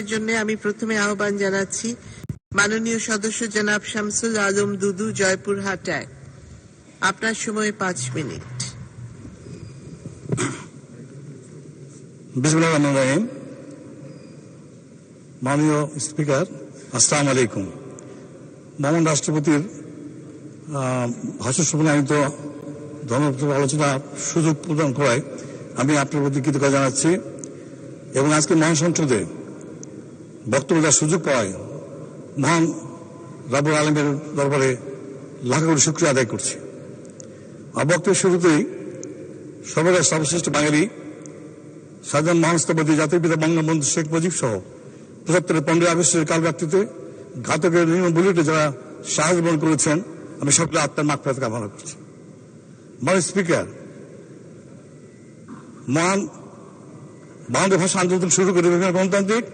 প্রদানের জন্য আমি প্রথমে আহ্বান জানাচ্ছি মাননীয় সদস্য জনাব শামসুল আলম দুদু জয়পুরহাট এক আপনার সময় পাঁচ মিনিট। মাননীয় স্পিকার, আসসালাম আলাইকুম। রাষ্ট্রপতির ধর্মপ্রচার আলোচনার সুযোগ প্রদান করায় আমি আপনার প্রতি কৃতজ্ঞতা জানাচ্ছি এবং আজকে মহান সংসদে বক্তব্য দেওয়ার সুযোগ পাওয়ায় মহান রাবুল আলমের দরবারে লাখ করে শুক্রিয়া আদায় করছি। আর বক্তব্যের শুরুতেই সর্বদা সর্বশ্রেষ্ঠ বাঙালি সাধারণ মহানস্তপতি জাতির পিতা বঙ্গবন্ধু শেখ মুজিব সহ পঁচাত্তরের পনেরোই আগস্টের কাল রাত্রিতে ঘাতকের নির্মম বুলেটে যারা সাহায্য বহন করেছেন, আমি সকলে আত্মার মাকফাত কামনা করছি। মানে স্পিকার, মহান বাংলা ভাষা আন্দোলন শুরু করে বিভিন্ন গণতান্ত্রিক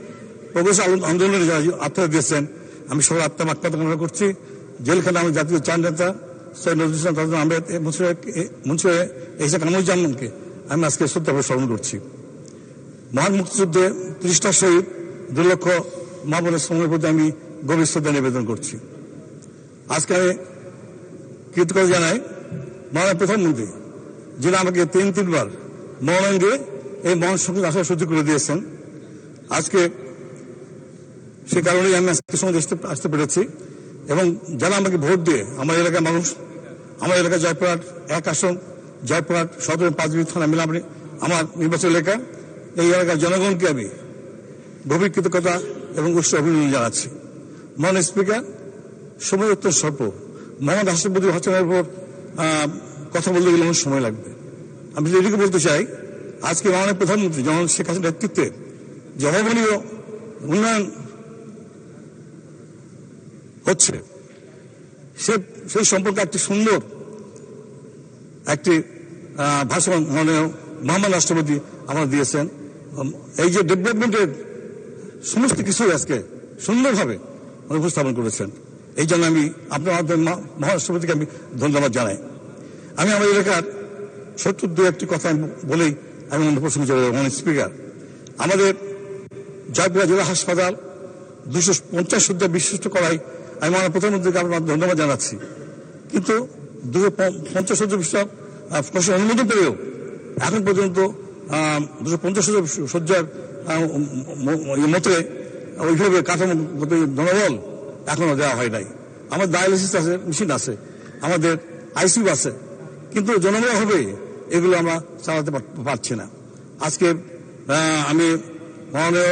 প্রবেশ আন্দোলনে যারা আত্মা দিয়েছেন, আমি সবার আত্মার মাকফাত কামনা করছি। জেলখানা আমি জাতীয় চার নেতা, সৈয়দ নজরুল ইসলাম তাজুল আহমেদ মুন্সির এসে কামরুজ্জামানকে আমি আজকে শ্রদ্ধাভাবে স্মরণ করছি। মহান মুক্তিযুদ্ধে ত্রিশটা শহীদ দু লক্ষ মা বোনের সময়ের প্রতি আমি গভীর শ্রদ্ধা নিবেদন করছি। আজকে আমি কৃতজ্ঞতা জানাই মহান প্রধানমন্ত্রী, যিনি আমাকে তিন তিনবার দিয়ে এই মহান সংসদ আসার সুযোগ করে দিয়েছেন। আজকে সে কারণেই আমি আজকে সমাজে আসতে আসতে পেরেছি। এবং যারা আমাকে ভোট দিয়ে আমার এলাকার মানুষ, আমার এলাকা জয়পুরহাট এক আসন, জয়পুরহাট সদর পাঁচবি থানা মিলামনি আমার নির্বাচন এলাকা, এই এলাকার জনগণকে আমি গভীর কৃতজ্ঞতা এবং উচ্চ অভিনন্দন জানাচ্ছি। মহান স্পিকার, সময় অত্যন্ত স্বল্প। মোহাম্মদ রাষ্ট্রপতি হচ্ছেনের উপর কথা বলতে গেলে আমার সময় লাগবে। আমি এটুকু বলতে চাই, আজকে মাননীয় প্রধানমন্ত্রী যেমন শেখ হাসিনার নেতৃত্বে যে অভাবনীয় উন্নয়ন হচ্ছে। সে, সেই সম্পর্কে একটি সুন্দর একটি ভাষণ মাননীয় মহামান রাষ্ট্রপতি আমার দিয়েছেন। এই যে ডেভেলপমেন্টের সমস্ত কিছু আজকে সুন্দরভাবে উপস্থাপন করেছেন। এই জন্য আমি আপনার মহারাষ্ট্রপতিকে আমি ধন্যবাদ জানাই। আমি আমার এলাকার ছোট্ট দু একটি কথা বলেই আমি অন্য প্রসঙ্গে চলে যাব স্পিকার। আমাদের জয়পুরা জেলা হাসপাতাল দুশো পঞ্চাশ শয্যা বিশিষ্ট করাই আমি আমার প্রধানমন্ত্রীকে আপনার ধন্যবাদ জানাচ্ছি। কিন্তু দুশো পঞ্চাশ বিশিষ্ট আহ, প্রশ্ন অনুমোদন পেলেও এখন পর্যন্ত দুশো পঞ্চাশ শয্যার মতে ওইভাবে কাঠামো জনবল এখনও দেওয়া হয় নাই। আমার ডায়ালিসিস আছে মেশিন আছে আমাদের আইসিউ আছে কিন্তু জনবল হবে এগুলো আমরা চালাতে পারছি না। আজকে আমি মাননীয়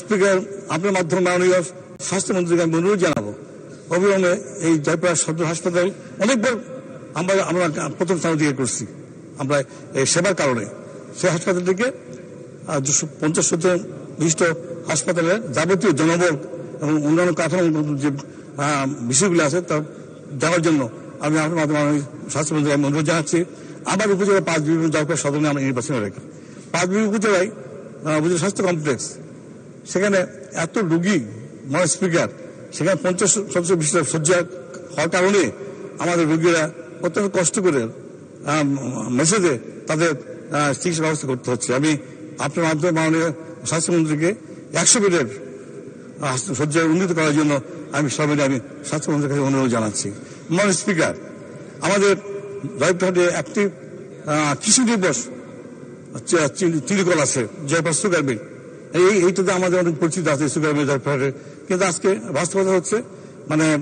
স্পিকার আপনার মাধ্যমে মাননীয় স্বাস্থ্যমন্ত্রীকে আমি অনুরোধ জানাব অবিলম্বে এই জয়পুর সদর হাসপাতাল অনেকবার আমরা আমরা প্রথম স্থান দিয়ে করছি। আমরা এই সেবার কারণে সেই হাসপাতালটিকে দুশো পঞ্চাশ শতাংশ বিশিষ্ট হাসপাতালের যাবতীয় জনবল এবং অন্যান্য কাঠামো যে বিষয়গুলো আছে তা দেওয়ার জন্য আমি আপনার মাধ্যমে আমি স্বাস্থ্যমন্ত্রী আমি অনুরোধ জানাচ্ছি আমার উপজেলা পাঁচ বিভিন্ন জয়পুর সদনে আমরা নির্বাচন রেখে। পাঁচ বিভিন্ন উপজেলায় উপজেলা স্বাস্থ্য কমপ্লেক্স, সেখানে এত রুগী, মহান স্পিকার সেখানে পঞ্চাশ সদস্য বিশিষ্ট শয্যা হওয়ার কারণে আমাদের রুগীরা অত্যন্ত কষ্ট করে মেসেজে তাদের চিকিৎসা ব্যবস্থা করতে হচ্ছে। আমি আপনার মাধ্যমে মাননীয় স্বাস্থ্যমন্ত্রীকে একশো বেডের আহ, শয্যা উন্নীত করার জন্য আমি সবাই আমি স্বাস্থ্যমন্ত্রীর কাছে অনুরোধ জানাচ্ছি। মহান স্পিকার আমাদের জয়পুরহাটে একটি কৃষি দিবস চি- চি- আছে জয়পুর সুগার মিল। এই এইটাতে আমাদের অনেক পরিচিত আছে সুগার মিল কিন্তু আজকে বাস্তবতা হচ্ছে মানে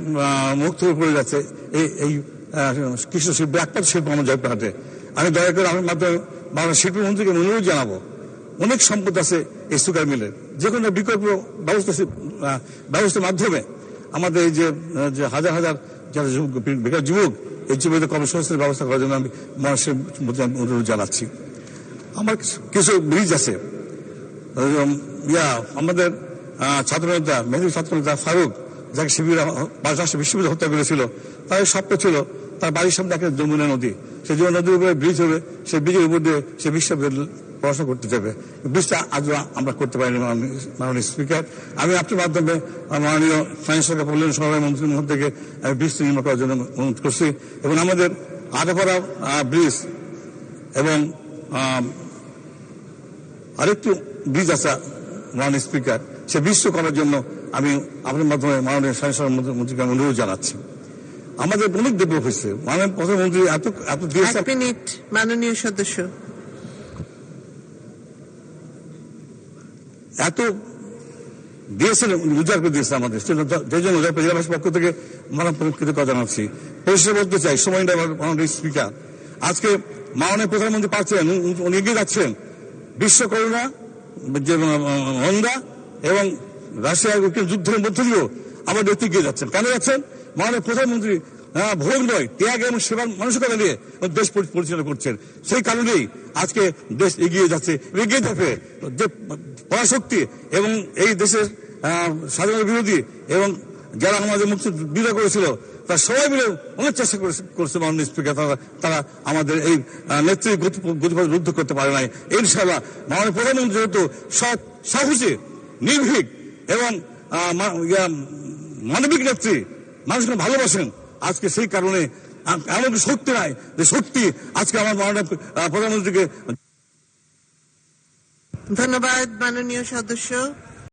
মুখ হয়ে পড়ে যাচ্ছে এই এই আহ, কৃষি শিল্প একমাত্র শিল্প আমার জয়পুরহাটে। আমি দয়া করে আমার মাধ্যমে বাংলা শিল্পমন্ত্রীকে অনুরোধ জানাব অনেক সম্পদ আছে এই সুগার মিলের যে কোনো বিকল্প ব্যবস্থা ব্যবস্থার মাধ্যমে আমাদের এই যে হাজার হাজার যারা যুবক বেকার যুবক এই যুবকদের কর্মসংস্থানের ব্যবস্থা করার জন্য আমি মানুষের আমি অনুরোধ জানাচ্ছি। আমার কিছু- ব্রিজ আছে। ইয়া আমাদের ছাত্রনেতা, মেধাবী ছাত্রনেতা ফারুক, যাকে শিবির রাষ্ট্র বিশ্ববিদ্যালয় হত্যা করেছিল, তার স্বপ্ন ছিল, তার বাড়ির সামনে একটা যমুনা নদী। সেই যমুনা নদীর উপরে ব্রিজ হবে, সেই ব্রিজের উপর দিয়ে সে বিশ্ববিদ্যালয় পড়াশোনা করতে যাবে। ব্রিজটা আজও আমরা করতে পারিনি, মাননীয়- স্পিকার আমি আপনার মাধ্যমে মাননীয় ফাইন্যান্স সরকার কল্যাণ সভায় মন্ত্রীর মধ্যে থেকে আমি ব্রিজ নির্মাণ করার জন্য অনুরোধ করছি। এবং আমাদের আটাপাড়া ব্রিজ এবং আরেকটু ব্রিজ আছে, মাননীয় স্পিকার সে বিশ্ব করার জন্য আমি আপনার মাধ্যমে মাননীয় স্বাস্থ্য মন্ত্রীকে আমি অনুরোধ জানাচ্ছি। আমাদের অনেক দেব হয়েছে। মাননীয় প্রধানমন্ত্রী এত এত মিনিট মাননীয় সদস্য। এত দিয়েছেন উজাড় করে দিয়েছে আমাদের। সেজন্য সেই জন্য জেলাবাসীর পক্ষ থেকে কৃতজ্ঞতা জানাচ্ছি। পরিষেবা বলতে চাই সময় দেওয়ার মাননীয় স্পিকার। আজকে মাননীয় প্রধানমন্ত্রী পাচ্ছেন উনি- এগিয়ে যাচ্ছেন। বিশ্ব করোনা যে মন্দা এবং রাশিয়া ইউক্রেন যুদ্ধের মধ্যে দিয়েও আমাদের নেতৃত্ব এগিয়ে যাচ্ছেন। কেন যাচ্ছেন? মাননীয় প্রধানমন্ত্রী ভোগ নয় ত্যাগ এবং সেবার মানসিকতা নিয়ে দেশ পরিচালনা করছেন। সেই কারণেই আজকে দেশ এগিয়ে যাচ্ছে, এগিয়ে যাবে। যে পরাশক্তি এবং এই দেশের স্বাধীনতা বিরোধী এবং যারা আমাদের মুক্তি বিরোধ করেছিল, তারা সবাই মিলে অনেক চেষ্টা করেছে- মাননীয় স্পিকার। তারা তারা আমাদের এই নেত্রী গতিপথ রুদ্ধ করতে পারে নাই। ইনশাল্লাহ মাননীয় প্রধানমন্ত্রী যেহেতু সৎ, সাহসী নির্ভীক এবং মানবিক নেত্রী। মানুষকে ভালোবাসেন। আজকে সেই কারণে এমন শক্তি নাই যে সত্যি আজকে আমার মাননীয় প্রধানমন্ত্রীকে ধন্যবাদ, মাননীয় সদস্য।